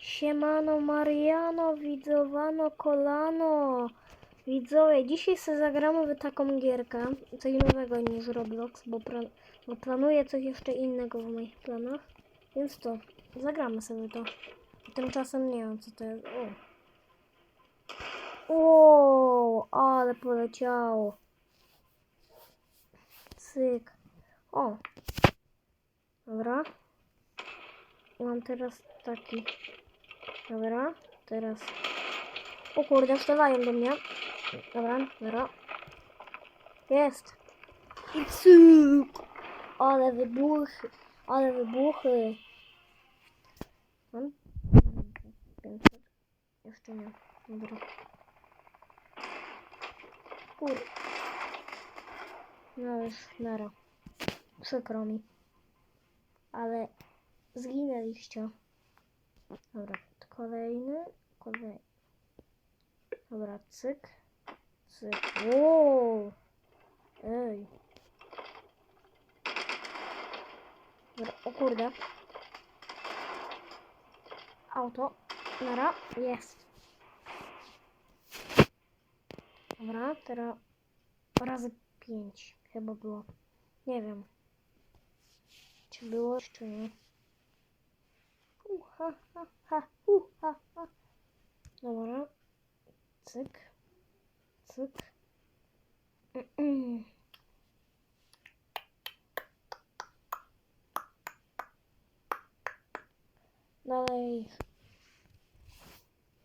Siemano Mariano, widzowano kolano. Widzowie, dzisiaj sobie zagramy w taką gierkę, coś nowego niż Roblox, bo, bo planuję coś jeszcze innego w moich planach. Więc to, zagramy sobie to. Tymczasem nie wiem co to jest. O, o ale poleciało. Cyk. O. Dobra. Mam teraz taki. Dobra, teraz. O kurde, wstawają do mnie. Dobra, dobra. Jest. I cyk. Ale wybuchy. Ale wybuchy. Mam? 500. Jeszcze nie. Dobra. Kurde. No już, nara. Przykro mi. Ale zginęliście. Dobra, kolejny, kolejny. Dobra, cyk, cyk. Wow. Ej. Dobra, o kurde. Auto. Nara, jest. Dobra, teraz razy pięć chyba było. Nie wiem. Czy było, czy nie. Uh, ha, ha, ha, ha. Dobra. Cyk. Cyk. Dalej.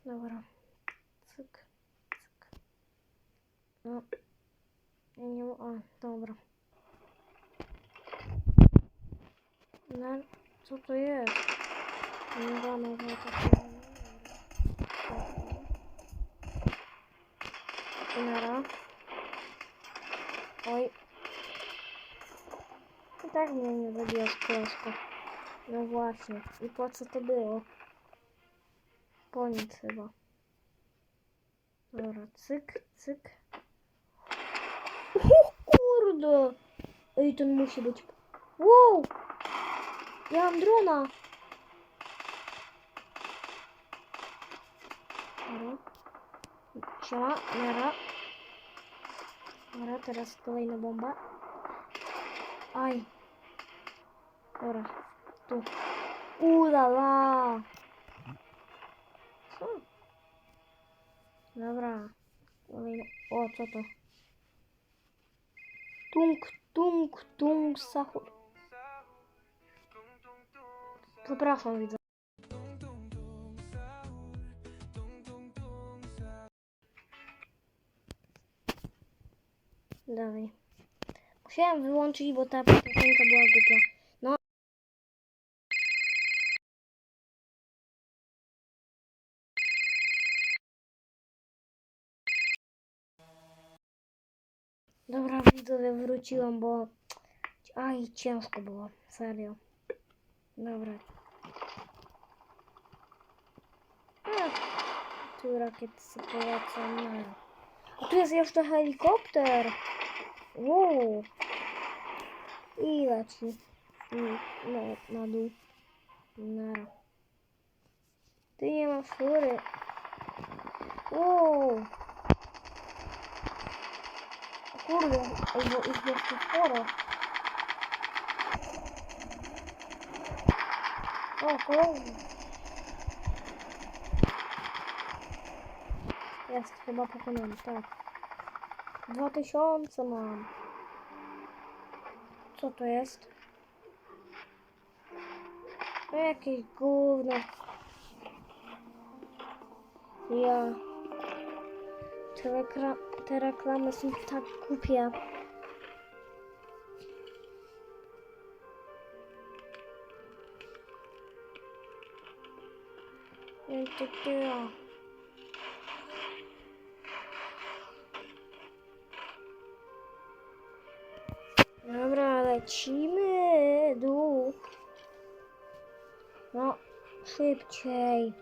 Dobra. Cyk. Cyk. No. Nie A, dobra. No, co to jest? Nowa, taka. Nara. Oj. I tak mnie nie zabiła z klocka. No właśnie. I po co to było? Po nic chyba. Dobra, cyk, cyk. O kurde! Ej, ten musi być... Wow! Ja mam drona! Siema, nara. Dobra, teraz kolejna bomba. Aj. Dobra, tu. Ulala! Co? Dobra. Kolejna. O, co to? Tung, tung, tung, sahur. Przepraszam, widzę. Dalej. Musiałem wyłączyć, bo ta piosenka była głupia. No. Dobra, widzowie, wróciłam, bo... Aj, ciężko było. Serio. Dobra. Tu rakiety sobie polecą. No. A tu jest jeszcze helikopter. Воу. И вообще. На, наду. На. Ты не мафоры. Воу. Курви его из фора. О, кровь. Я с тебя поконал. Так. 2000 mam. Co to jest? No jakieś gówno. Ja. Te, rekla te reklamy są tak głupie. Więc to lecimy. Dół. No, szybciej.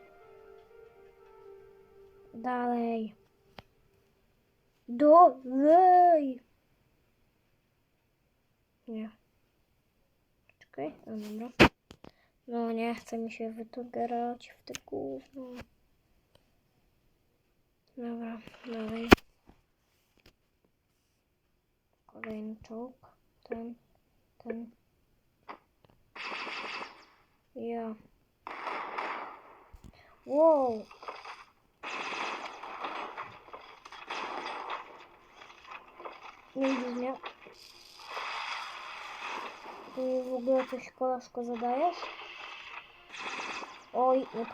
Dalej. Dalej. Nie. Czekaj, a dobra. No nie chce mi się w to grać, w te gówno. Dobra, dalej. Kolejny czołg. Ten, ten. Ja. Wow. Nie widzę mnie. Ty w ogóle coś kolaszko zadajesz? Oj, nie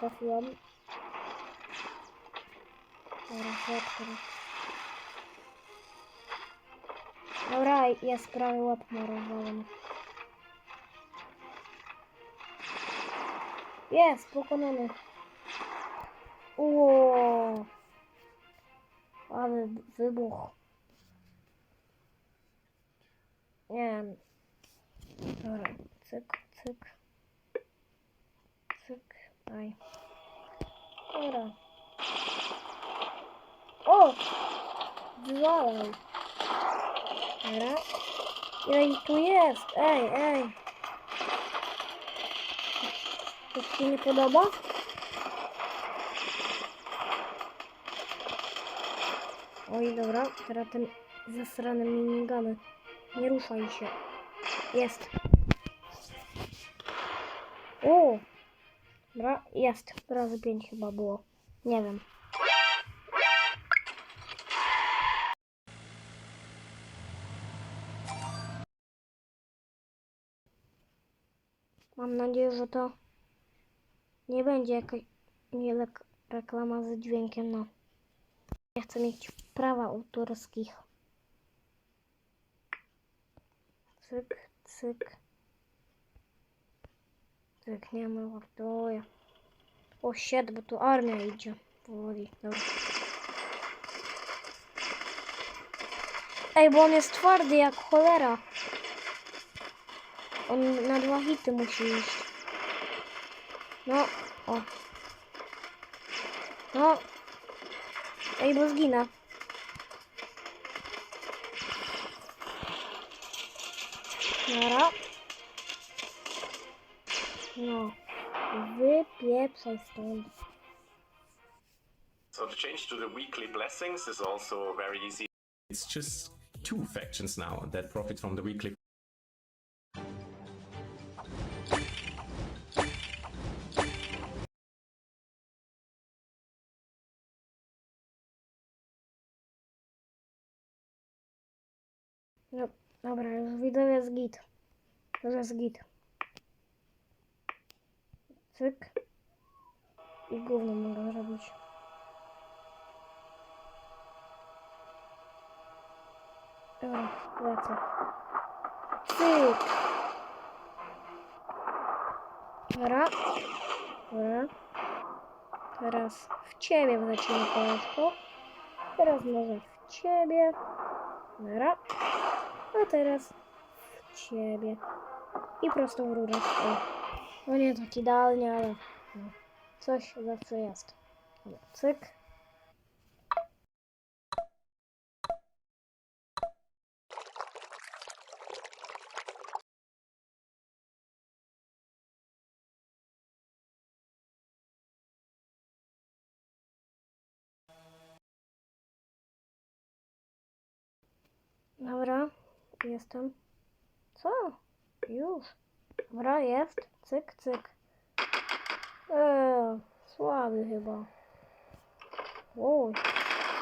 Dobra, jest prawie łap mu rozwalam. Jest, pokonany. Ło. Ale wybuch. Nie. Dobra, cyk, cyk. Cyk, aj. Dobra. O! Wywalał. Dobra. Ile tu jest? Ej, ej. To ci nie podoba? Oj, dobra. Teraz ten zasrany minigany. Nie ruszaj się. Jest. O! Dobra, jest. Razy pięć chyba było. Nie wiem. Mam nadzieję, że to nie będzie jakaś nie reklama z dźwiękiem, no. Ja chcę mieć prawa autorskich. Cyk, cyk. Cyk, nie ma wartoja. O, shit, bo tu armia idzie. Powoli, dobra. Ej, bo on jest twardy jak cholera. On na dwa hity musi iść. No, o. No. Ej, bo zginę. Nara. No. Wypieprzaj stąd. So the change to the weekly blessings is also very easy. It's just two factions now that profit from the weekly dobra, już widzowie jest git. Już jest git. Cyk. I gówno mogę zrobić. Dobra, lecę. Cyk. Dobra. Dobra. Teraz w ciebie wlecimy koleżko. Teraz może w ciebie. Dobra. Teraz w ciebie. I prostą rurę. No nie tak idealnie, ale no. coś zawsze jest. Dobra, cyk. Dobra, jestem. Co? Już. Dobra, jest. Cyk, cyk. Eee, słaby chyba. Oj,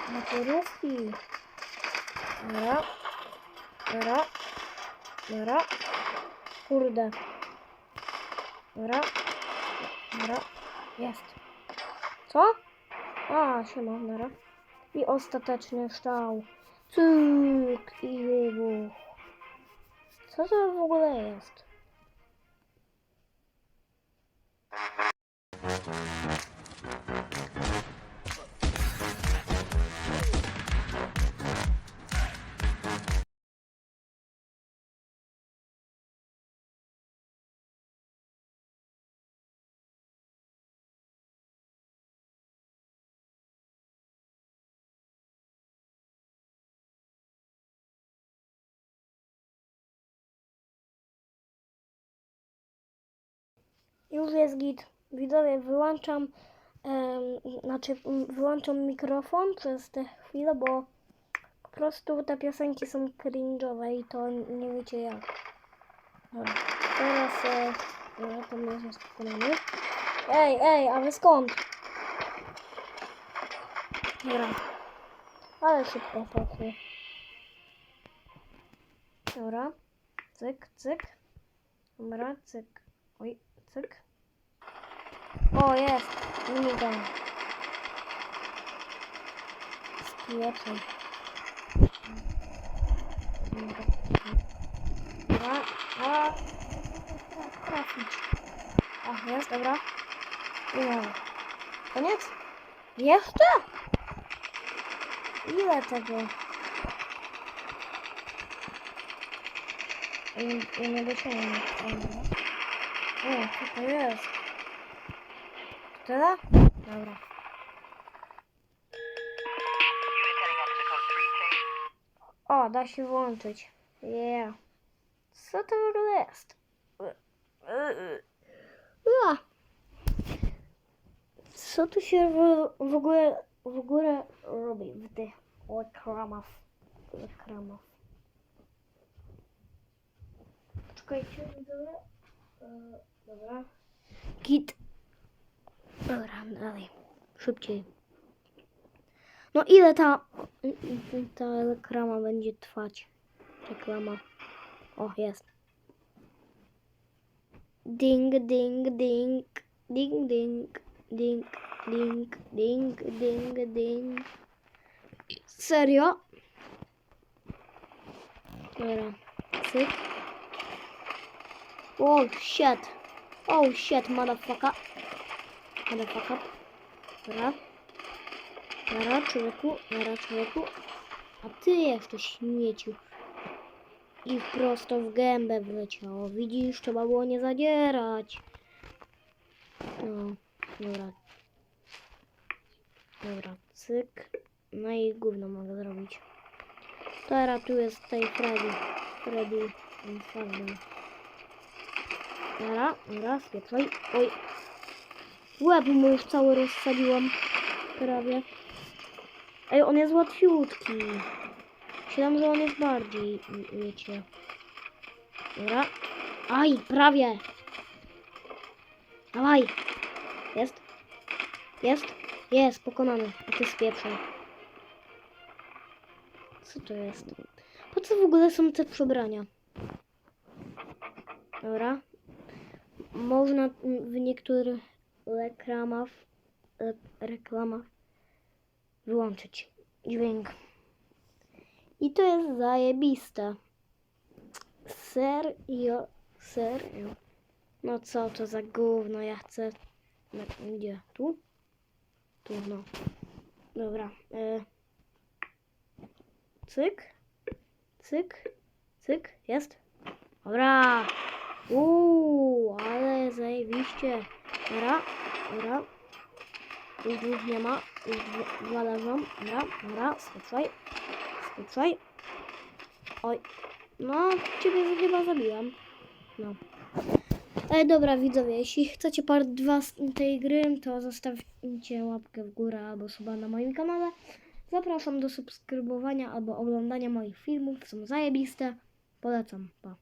motorówki. Dobra. Dobra. Dobra. Kurde. Dobra. Dobra. Jest. Co? A, siema, nara. I ostateczny strzał. Cyk i wybuch. Co to w ogóle jest? Już jest git. Widzowie, wyłączam, em, znaczy wyłączam mikrofon przez tę chwilę, bo po prostu te piosenki są cringe'owe i to nie wiecie jak. Dobra, teraz e, dobra, to. Ej, ej, a wy skąd? Dobra. Ale szybko poszło. Dobra. Cyk, cyk. Dobra, cyk. Oj, cyk. O, jest. Minigun. Spieprzaj. Dobra, a... Trafić. A, jest, dobra. Nie. Koniec? Jeszcze? Ile tego? I, i nie dosięgnę. O, co to jest? Tyle? Dobra. O, da się włączyć. Yeah. Co to w ogóle jest? Co tu się w, w ogóle w ogóle robi w tych reklamach? Reklamach. Czekajcie, widzowie. E, Dobra. Git. Dobra, dalej. Szybciej. No ile ta, ta reklama będzie trwać? Reklama. O, jest. Ding, ding, ding. Ding, ding. Ding, ding, ding, ding, ding. Serio? Dobra. Cyk. Oh shit. Oh shit, motherfucker. Motherfucker. Dobra. Dobra, człowieku. Dobra, człowieku. A ty jeszcze śmieciu. I prosto w gębę wleciało. Widzisz, trzeba było nie zadzierać. No, dobra. Dobra, cyk. No i gówno mogę zrobić. Teraz tu jest tutaj Freddy. Freddy. Freddy. Dobra, dobra, spieprzaj. Oj. Łeb mu już cały rozsadziłam. Prawie. Ej, on jest łatwiutki. Myślałam, że on jest bardziej, wiecie. Dobra. Aj, prawie. Dawaj. Jest. Jest. Jest, pokonany. A ty spieprzaj. Co to jest? Po co w ogóle są te przebrania? Dobra. Można w niektórych reklamach, re- reklamach wyłączyć dźwięk. I to jest zajebiste. Serio? Serio? No co to za gówno? Ja chcę... Gdzie? Tu? Tu, no. Dobra. E... Cyk. Cyk. Cyk. Jest. Dobra. Uuu, ale zajebiście. Dobra. Dobra. Już dwóch nie ma. Już dwa- leżą. Dobra. Dobra. Spieprzaj. Spieprzaj. Oj. No, ciebie chyba zabiłam. No. E, dobra, widzowie, jeśli chcecie part 2 z tej gry, to zostawcie łapkę w górę albo suba na moim kanale. Zapraszam do subskrybowania albo oglądania moich filmów, są zajebiste. Polecam, pa.